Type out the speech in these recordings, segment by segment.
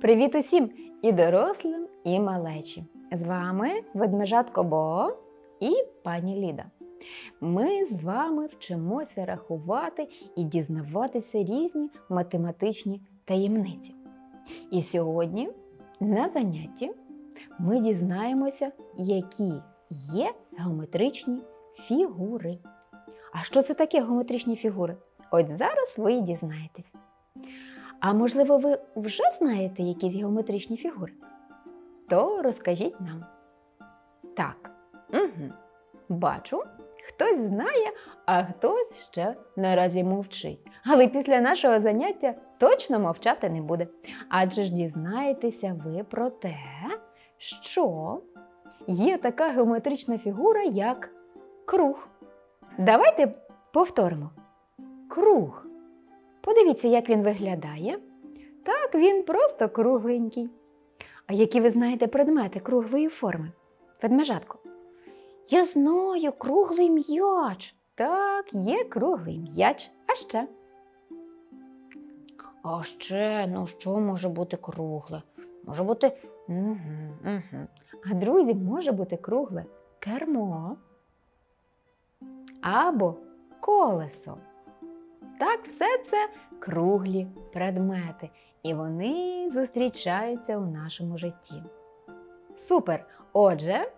Привіт усім і дорослим, і малечі. З вами ведмежатко Бо і пані Ліда. Ми з вами вчимося рахувати і дізнаватися різні математичні таємниці. І сьогодні на занятті ми дізнаємося, які є геометричні фігури. А що це таке геометричні фігури? От зараз ви і дізнаєтесь. А можливо, ви вже знаєте якісь геометричні фігури? То розкажіть нам. Так, угу. бачу, хтось знає, а хтось ще наразі мовчить. Але після нашого заняття точно мовчати не буде. Адже ж дізнаєтеся ви про те, що є така геометрична фігура, як круг. Давайте повторимо. Круг. Подивіться, як він виглядає. Так, він просто кругленький. А які ви знаєте предмети круглої форми? Ведмежатко. Я знаю круглий м'яч. Так, є круглий м'яч. А ще? А ще, ну що може бути кругле? Може бути. Угу, угу. А друзі, може бути кругле кермо або колесо. Так, все це круглі предмети, і вони зустрічаються у нашому житті. Супер! Отже,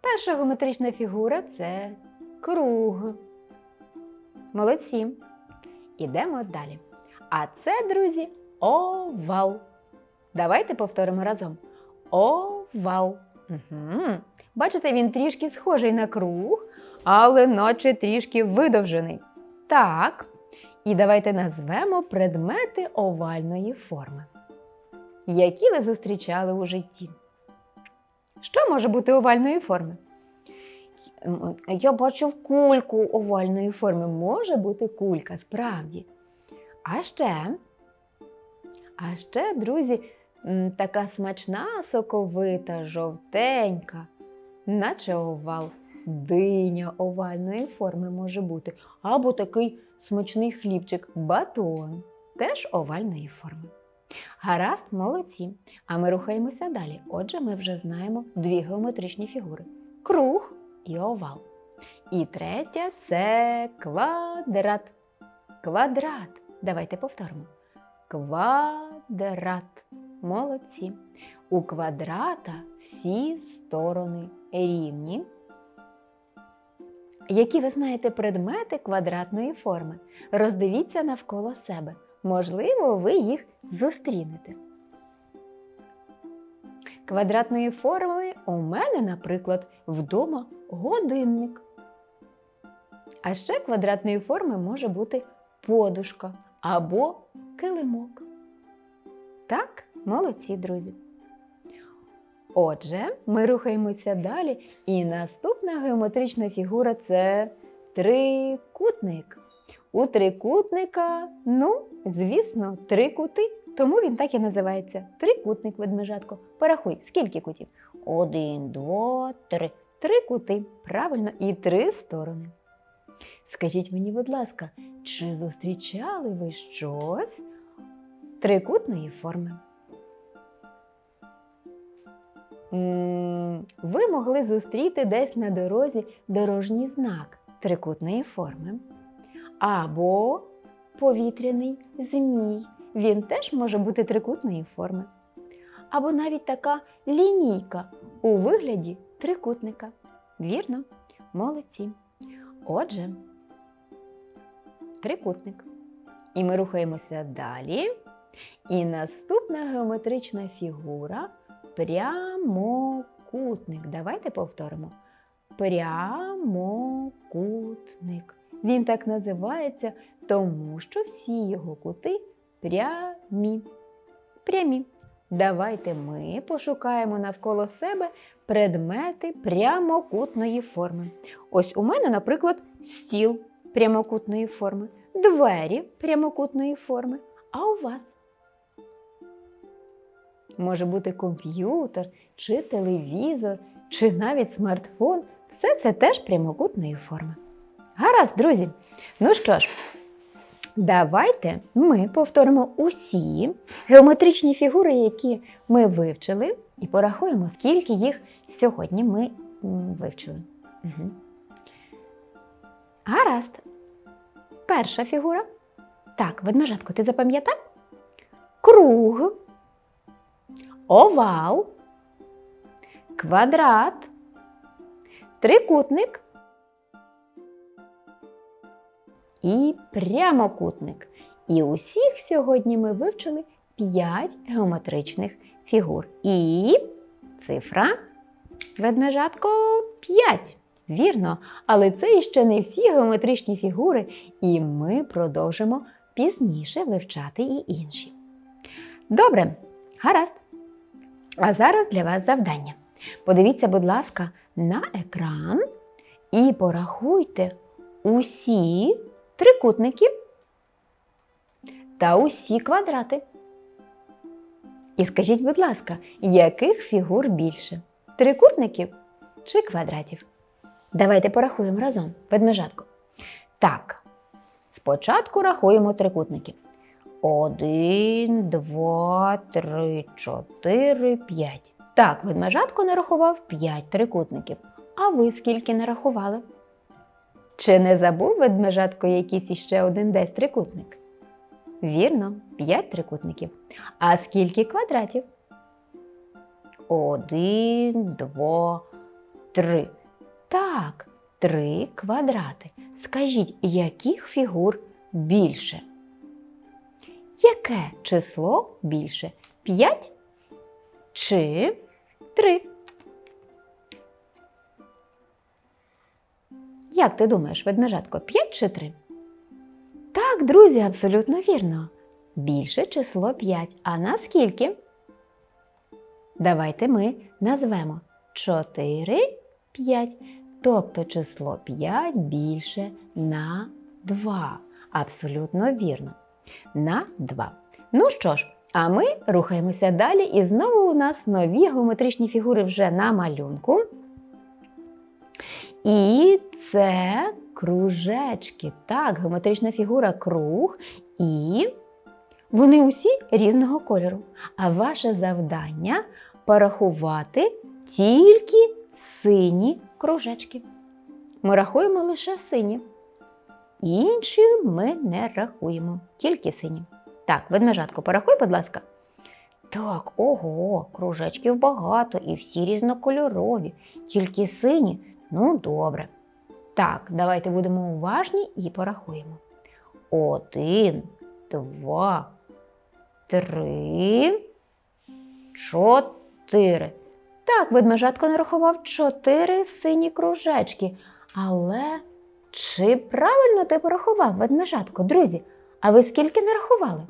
перша геометрична фігура це круг. Молодці. Ідемо далі. А це, друзі, овал. Давайте повторимо разом. Овал. Угу. Бачите, він трішки схожий на круг, але наче трішки видовжений. Так. І давайте назвемо предмети овальної форми, які ви зустрічали у житті. Що може бути овальної форми? Я бачив кульку овальної форми. Може бути кулька, справді. А ще, а ще, друзі, така смачна, соковита, жовтенька, наче овал. Диня овальної форми може бути. Або такий смачний хлібчик, батон, теж овальної форми. Гаразд, молодці. А ми рухаємося далі. Отже, ми вже знаємо дві геометричні фігури: круг і овал. І третя це квадрат. Квадрат. Давайте повторимо. Квадрат. Молодці. У квадрата всі сторони рівні. Які ви знаєте предмети квадратної форми? Роздивіться навколо себе. Можливо, ви їх зустрінете. Квадратної форми у мене, наприклад, вдома годинник. А ще квадратної форми може бути подушка або килимок. Так, молодці, друзі. Отже, ми рухаємося далі, і наступна геометрична фігура це трикутник. У трикутника, ну, звісно, три кути, тому він так і називається трикутник ведмежатко. Порахуй, скільки кутів? Один, два, три. Три кути, правильно, і три сторони. Скажіть мені, будь ласка, чи зустрічали ви щось трикутної форми? Ви могли зустріти десь на дорозі дорожній знак трикутної форми. Або повітряний змій. Він теж може бути трикутної форми. Або навіть така лінійка у вигляді трикутника. Вірно? Молодці. Отже, трикутник. І ми рухаємося далі. І наступна геометрична фігура прямокутник. Давайте повторимо. Прямокутник. Він так називається, тому що всі його кути прямі. Прямі. Давайте ми пошукаємо навколо себе предмети прямокутної форми. Ось у мене, наприклад, стіл прямокутної форми, двері прямокутної форми. А у вас? Може бути комп'ютер, чи телевізор, чи навіть смартфон. Все це теж прямокутної форми. Гаразд, друзі. Ну що ж, Давайте ми повторимо усі геометричні фігури, які ми вивчили, і порахуємо, скільки їх сьогодні ми вивчили. Угу. Гаразд. Перша фігура. Так, ведмежатко, ти запам'ятав? Круг, овал, квадрат, трикутник і прямокутник. І усіх сьогодні ми вивчили 5 геометричних фігур. І цифра ведмежатко 5. Вірно, але це іще не всі геометричні фігури, і ми продовжимо пізніше вивчати і інші. Добре, гаразд. А зараз для вас завдання. Подивіться, будь ласка, на екран і порахуйте усі трикутники та усі квадрати. І скажіть, будь ласка, яких фігур більше? Трикутників чи квадратів? Давайте порахуємо разом, ведмежатко. Так, спочатку рахуємо трикутники. Один, два, три, чотири, п'ять. Так, ведмежатко нарахував п'ять трикутників. А ви скільки нарахували? Чи не забув ведмежатко якийсь іще один десь трикутник? Вірно, п'ять трикутників. А скільки квадратів? Один, два, три. Так, три квадрати. Скажіть, яких фігур більше? Яке число більше? П'ять чи три? Як ти думаєш, ведмежатко, 5 чи 3? Так, друзі, абсолютно вірно. Більше число 5. А наскільки? Давайте ми назвемо 4, 5. Тобто число 5 більше на 2. Абсолютно вірно. На 2. Ну що ж, а ми рухаємося далі, і знову у нас нові геометричні фігури вже на малюнку. І це кружечки. Так, геометрична фігура круг, і вони усі різного кольору. А ваше завдання порахувати тільки сині кружечки. Ми рахуємо лише сині. Інші ми не рахуємо, тільки сині. Так, ведмежатко, порахуй, будь ласка. Так, ого, кружечків багато і всі різнокольорові, тільки сині. Ну, добре. Так, давайте будемо уважні і порахуємо. Один, два, три, чотири. Так, ведмежатко нарахував чотири сині кружечки. Але чи правильно ти порахував, ведмежатко, друзі? А ви скільки нарахували?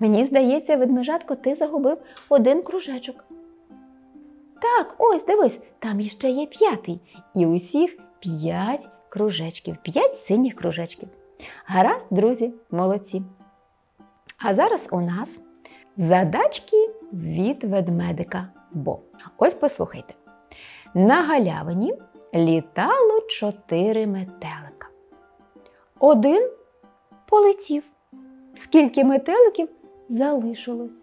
Мені здається, ведмежатко, ти загубив один кружечок. Так, ось дивись, там іще є п'ятий. І усіх п'ять кружечків, п'ять синіх кружечків. Гаразд, друзі, молодці. А зараз у нас задачки від ведмедика Бо. Ось послухайте. На галявині літало чотири метелика. Один полетів. Скільки метеликів залишилось?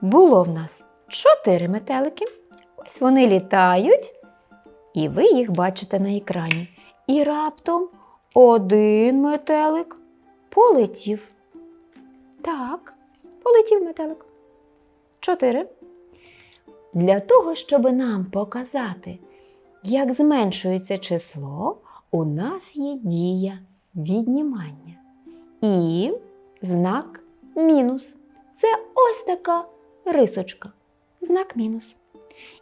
Було в нас чотири метелики. Ось вони літають, і ви їх бачите на екрані. І раптом один метелик полетів. Так, полетів метелик. Чотири. Для того, щоб нам показати, як зменшується число, у нас є дія віднімання. І знак мінус. Це ось така рисочка. Знак мінус.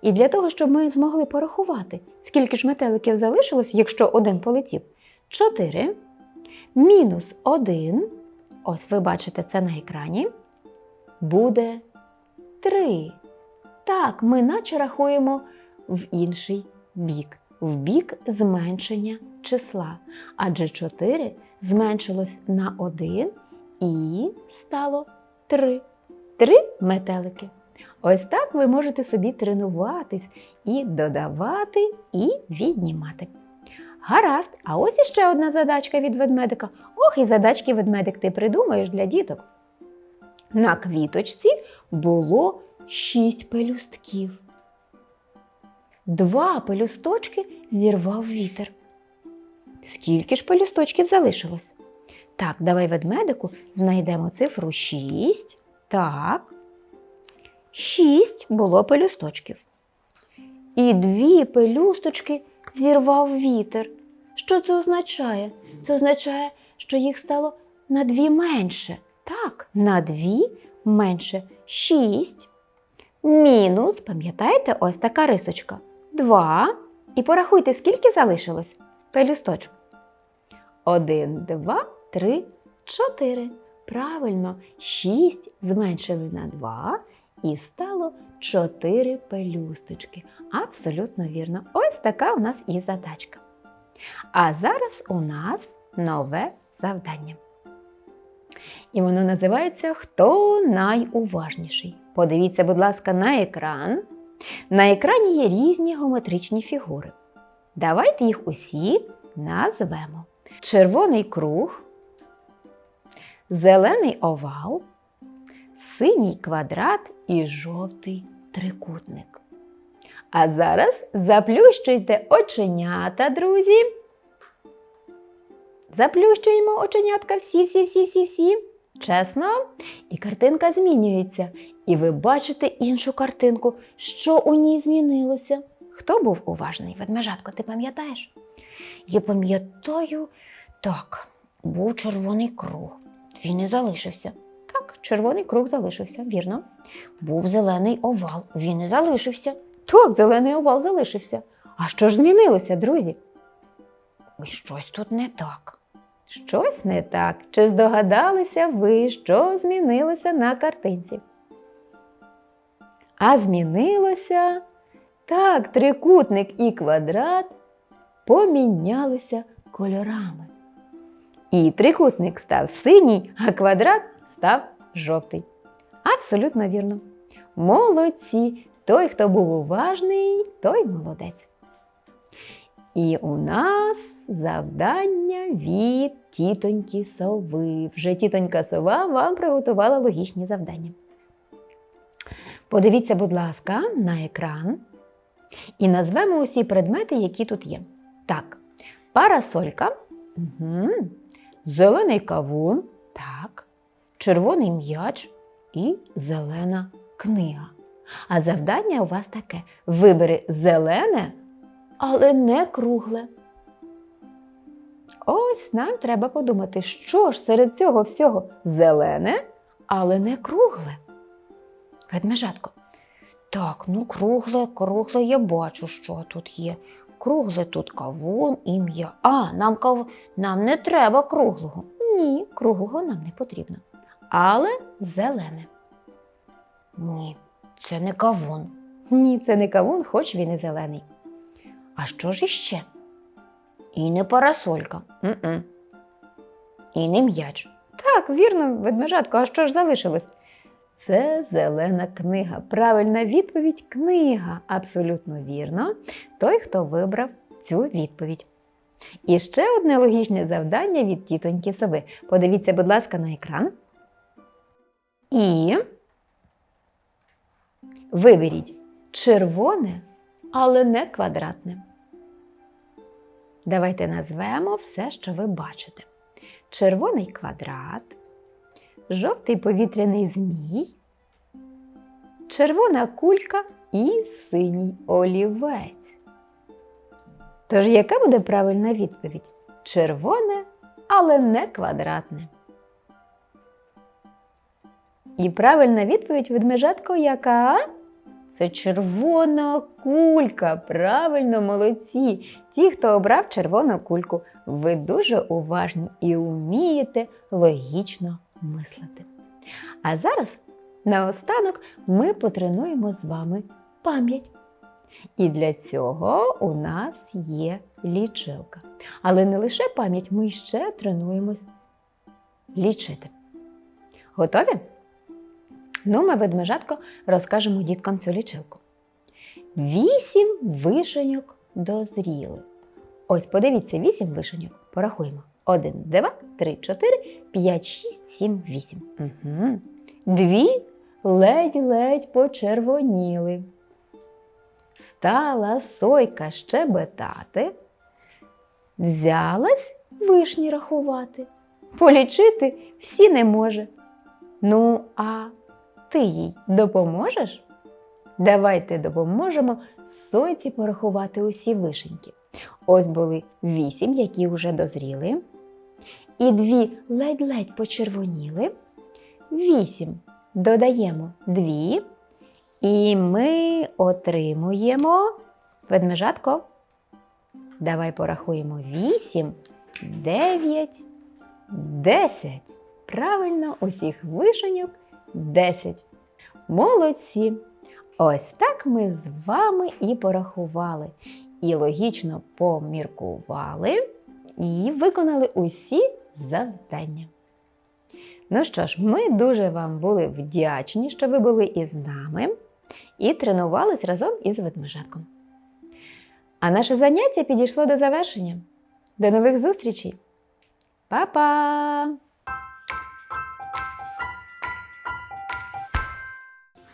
І для того, щоб ми змогли порахувати, скільки ж метеликів залишилось, якщо один полетів, 4 мінус 1, ось ви бачите це на екрані, буде 3. Так, ми наче рахуємо в інший бік, в бік зменшення числа. Адже 4 зменшилось на 1 і стало 3. 3 метелики. Ось так ви можете собі тренуватись і додавати, і віднімати. Гаразд, а ось іще одна задачка від ведмедика. Ох, і задачки ведмедик ти придумаєш для діток. На квіточці було шість пелюстків. Два пелюсточки зірвав вітер. Скільки ж пелюсточків залишилось? Так, давай ведмедику знайдемо цифру 6. Так. 6 було пелюсточків. І дві пелюсточки зірвав вітер. Що це означає? Це означає, що їх стало на дві менше. Так, на дві менше. 6. Мінус, пам'ятаєте, ось така рисочка. 2. І порахуйте, скільки залишилось пелюсточок. 1, 2, 3, 4. Правильно, 6 зменшили на 2 і стало 4 пелюсточки. Абсолютно вірно. Ось така у нас і задачка. А зараз у нас нове завдання. І воно називається Хто найуважніший? Подивіться, будь ласка, на екран. На екрані є різні геометричні фігури. Давайте їх усі назвемо: червоний круг, зелений овал, синій квадрат і жовтий трикутник. А зараз заплющуйте оченята, друзі. Заплющуємо оченятка всі, Чесно. І картинка змінюється. І ви бачите іншу картинку, що у ній змінилося. Хто був уважний? Ведмежатко, ти пам'ятаєш? Я пам'ятаю, так, був червоний круг. Він і залишився. Так, червоний круг залишився, вірно. Був зелений овал, він і залишився. Так, зелений овал залишився. А що ж змінилося, друзі? Щось тут не так. Щось не так. Чи здогадалися ви, що змінилося на картинці? А змінилося так, трикутник і квадрат помінялися кольорами. І трикутник став синій, а квадрат став жовтий. Абсолютно вірно. Молодці! Той, хто був уважний, той молодець. І у нас завдання від тітоньки сови. Вже тітонька сова вам приготувала логічні завдання. Подивіться, будь ласка, на екран і назвемо усі предмети, які тут є. Так, парасолька, угу. зелений кавун, так, червоний м'яч і зелена книга. А завдання у вас таке: вибери зелене, але не кругле. Ось нам треба подумати, що ж серед цього всього зелене, але не кругле. Ведмежатко. Так, ну кругле, кругле я бачу, що тут є. Кругле тут кавун і м'я. А, нам кав... нам не треба круглого. Ні, круглого нам не потрібно. Але зелене. Ні, це не кавун. Ні, це не кавун, хоч він і зелений. А що ж іще? І не парасолька. М-м. І не м'яч. Так, вірно, ведмежатко, а що ж залишилось? Це зелена книга. Правильна відповідь книга. Абсолютно вірно. Той, хто вибрав цю відповідь. І ще одне логічне завдання від тітоньки сови. Подивіться, будь ласка, на екран. І виберіть червоне, але не квадратне. Давайте назвемо все, що ви бачите: червоний квадрат, жовтий повітряний змій, червона кулька і синій олівець. Тож, яка буде правильна відповідь? Червоне, але не квадратне. І правильна відповідь ведмежатко яка? Це червона кулька. Правильно, молодці. Ті, хто обрав червону кульку, ви дуже уважні і вмієте логічно мислити. А зараз, наостанок, ми потренуємо з вами пам'ять. І для цього у нас є лічилка. Але не лише пам'ять, ми ще тренуємось лічити. Готові? Ну, ми ведмежатко розкажемо діткам цю лічилку. Вісім вишеньок дозріли. Ось подивіться, вісім вишеньок. Порахуємо. Один, два, три, чотири, п'ять, шість, сім, вісім. Угу. Дві ледь-ледь почервоніли. Стала сойка щебетати, взялась вишні рахувати. Полічити всі не може. Ну, а ти їй допоможеш? Давайте допоможемо сойці порахувати усі вишеньки. Ось були вісім, які вже дозріли, і дві ледь-ледь почервоніли. Вісім додаємо дві, і ми отримуємо ведмежатко. Давай порахуємо вісім, дев'ять, десять. Правильно, усіх вишеньок десять. Молодці! Ось так ми з вами і порахували, і логічно поміркували, і виконали усі завдання. Ну що ж, ми дуже вам були вдячні, що ви були із нами і тренувались разом із ведмежатком. А наше заняття підійшло до завершення. До нових зустрічей! Па-па!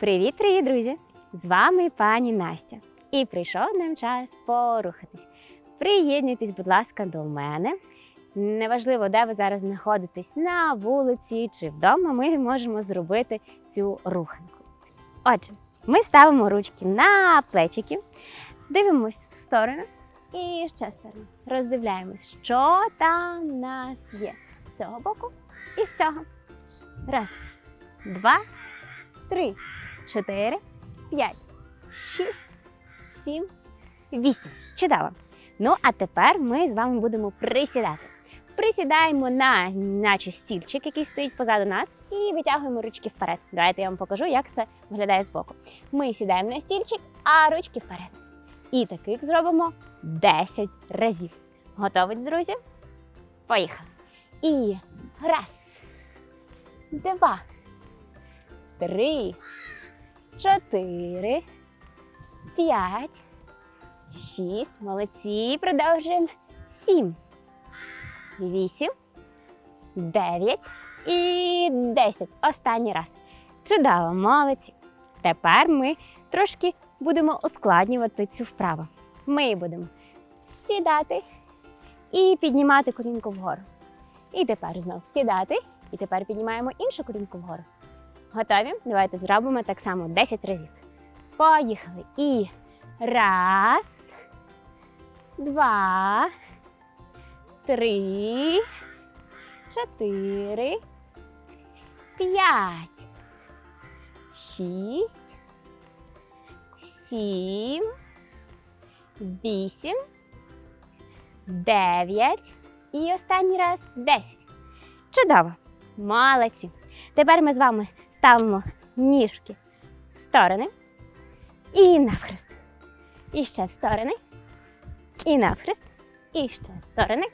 Привіт, привіт, друзі! З вами пані Настя. І прийшов нам час порухатись. Приєднуйтесь, будь ласка, до мене. Неважливо, де ви зараз знаходитесь на вулиці чи вдома, ми можемо зробити цю руханку. Отже, ми ставимо ручки на плечики, дивимось в сторону і ще сторону. Роздивляємось, що там в нас є з цього боку і з цього. Раз, два, три, чотири, п'ять, шість, сім, вісім. Чудово. Ну, а тепер ми з вами будемо присідати. Присідаємо на наче стільчик, який стоїть позаду нас, і витягуємо ручки вперед. Давайте я вам покажу, як це виглядає збоку. Ми сідаємо на стільчик, а ручки вперед. І таких зробимо 10 разів. Готові, друзі? Поїхали. І раз, два, три, чотири, п'ять, шість. Молодці. Продовжуємо. Сім, вісім, дев'ять і десять. Останній раз. Чудово, молодці. Тепер ми трошки будемо ускладнювати цю вправу. Ми будемо сідати і піднімати колінку вгору. І тепер знов сідати, і тепер піднімаємо іншу колінку вгору. Готові? Давайте зробимо так само 10 разів. Поїхали. І раз, два, три, чотири, п'ять, шість, сім, вісім, дев'ять. І останній раз десять. Чудово! Молодці! Тепер ми з вами ставимо ніжки в сторони і навхрест. І ще в сторони, і навхрест, і ще в сторони,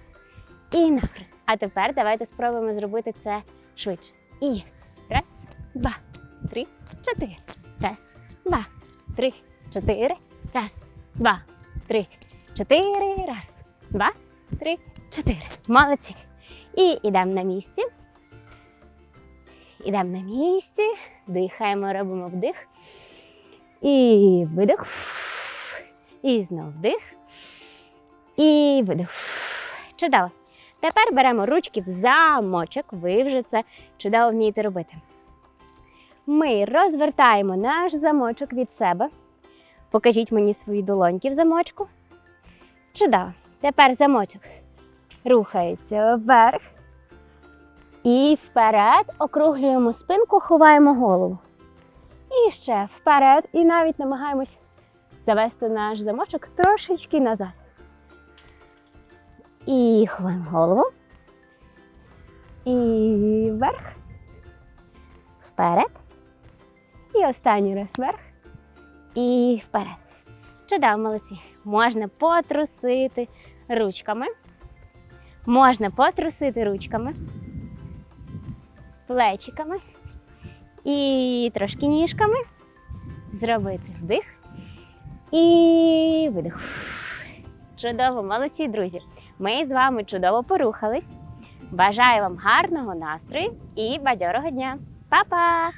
і навхрест. А тепер давайте спробуємо зробити це швидше. І раз, два, три, чотири. Раз, два, три, чотири. Раз, два, три, чотири. Раз, два, три, чотири. Молодці. І йдемо на місці. Ідемо на місці, дихаємо, робимо вдих. І видих. І знов вдих. І видих. Чудово. Тепер беремо ручки в замочок. Ви вже це чудово вмієте робити. Ми розвертаємо наш замочок від себе. Покажіть мені свої долоньки в замочку. Чудово. Тепер замочок рухається вверх. І вперед округлюємо спинку, ховаємо голову. І ще вперед. І навіть намагаємось завести наш замочок трошечки назад. І ховаємо голову. І вверх. Вперед. І останній раз вверх. І вперед. Чудово, молодці. Можна потрусити ручками. Можна потрусити ручками плечиками і трошки ніжками. Зробити вдих і видих. Чудово, молодці, друзі. Ми з вами чудово порухались. Бажаю вам гарного настрою і бадьорого дня. Па-па!